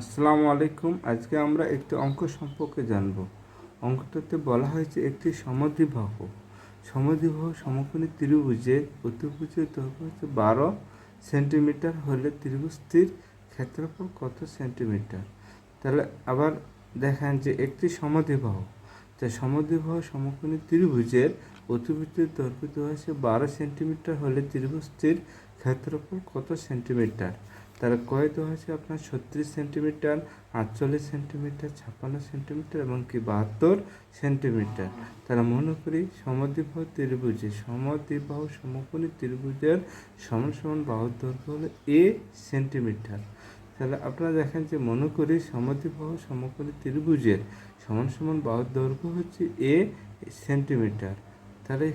আসসালামু আলাইকুম। আজকে আমরা একটি অঙ্ক সম্পর্কে জানব। অঙ্কটাতে বলা হয়েছে একটি সমদ্বিবাহু। সমদ্বিবাহু সমকোণী ত্রিভুজের অতিভুজের দৈর্ঘ্য হচ্ছে বারো সেন্টিমিটার হলে ত্রিভুজটির ক্ষেত্রফল কত সেন্টিমিটার? তাহলে আবার দেখেন যে একটি সমদ্বিবাহু। তা সমদ্বিবাহু সমকোণী ত্রিভুজের অতিভুজের দৈর্ঘ্য হয়েছে বারো সেন্টিমিটার হলে ত্রিভুজটির ক্ষেত্রফল কত সেন্টিমিটার? তারা কয় দেওয়া হয়েছে আপনার ছত্রিশ সেন্টিমিটার, আটচল্লিশ সেন্টিমিটার, ছাপ্পান্ন সেন্টিমিটার এবং কি বাহাত্তর সেন্টিমিটার। তারা মনে করি সমদ্বিবাহু ত্রিভুজে সমদ্বিবাহু সমকোণী ত্রিভুজের সমান সমান বাহুর দৈর্ঘ্য হলো এ সেন্টিমিটার। তাহলে আপনারা দেখেন যে মনে করি সমদ্বিবাহু সমকোণী ত্রিভুজের সমান সমান বাহুর দৈর্ঘ্য হচ্ছে এ সেন্টিমিটার। তাহলে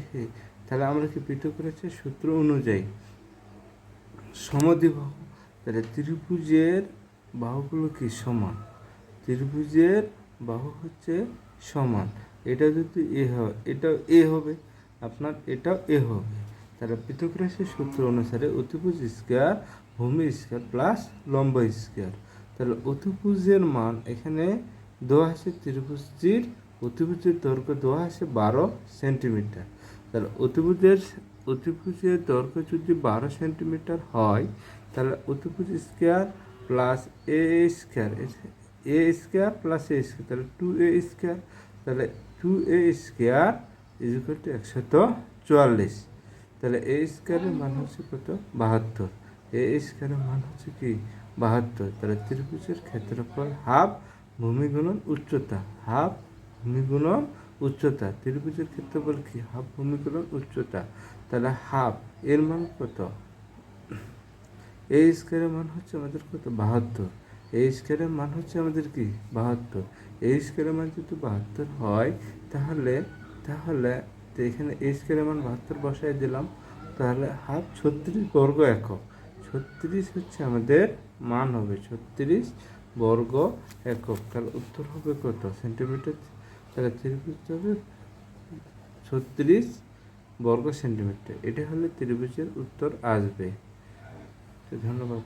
তাহলে আমরা কি পৃথক করেছি? সূত্র অনুযায়ী সমদ্বিবাহু তাহলে ত্রিভুজের বাহুগুলো কি সমান? ত্রিভুজের বাহু হচ্ছে সমান। এটা যদি এ হয়, এটাও এ হবে। আপনার এটাও এ হবে। তাহলে পৃথক রাশির সূত্র অনুসারে অতিভুজ স্কোয়ার, ভূমি স্কোয়ার প্লাস লম্ব স্কোয়ার। তাহলে অতিভুজের মান এখানে দেওয়া আছে ত্রিভুজটির, অতিভুজের দৈর্ঘ্য দেওয়া আছে বারো সেন্টিমিটার। তাহলে অতিভুজের অতিভুজের দৈর্ঘ্য যদি বারো সেন্টিমিটার হয়, তাহলে অতিভুজ square plus a square a square plus a square, তাহলে টু এ স্কোয়ার, তাহলে two a square is two একশত চুয়াল্লিশ। তাহলে এ স্কোয়ারের মান হচ্ছে কত? বাহাত্তর। এ স্কোয়ারের মান হচ্ছে কি? বাহাত্তর। তাহলে ত্রিভুজের ক্ষেত্রফল, হাফ ভূমি গুণন উচ্চতা, হাফ ভূমি গুণন উচ্চতা, ত্রিভুজের ক্ষেত্রফল কি? হাফ ভূমি গুণন উচ্চতা। তাহলে হাফ, এর মান কত? এই স্কোয়ারের মান হচ্ছে আমাদের কত? বাহাত্তর। এই স্কোয়ারের মান হচ্ছে আমাদের কি? বাহাত্তর। এই স্কোয়ারের মান যদি বাহাত্তর হয়, তাহলে তাহলে এখানে এই স্কোয়ারের মান বাহাত্তর বসাই দিলাম। তাহলে হাফ ছত্রিশ বর্গ একক। ছত্রিশ হচ্ছে আমাদের মান হবে ছত্রিশ বর্গ একক। তাহলে উত্তর হবে কত? সেন্টিমিটার তাহলে ত্রিভুজ হবে ছত্রিশ বর্গ সেন্টিমিটার। এটা হলে ত্রিভুজের উত্তর আসবে। ধন্যবাদ।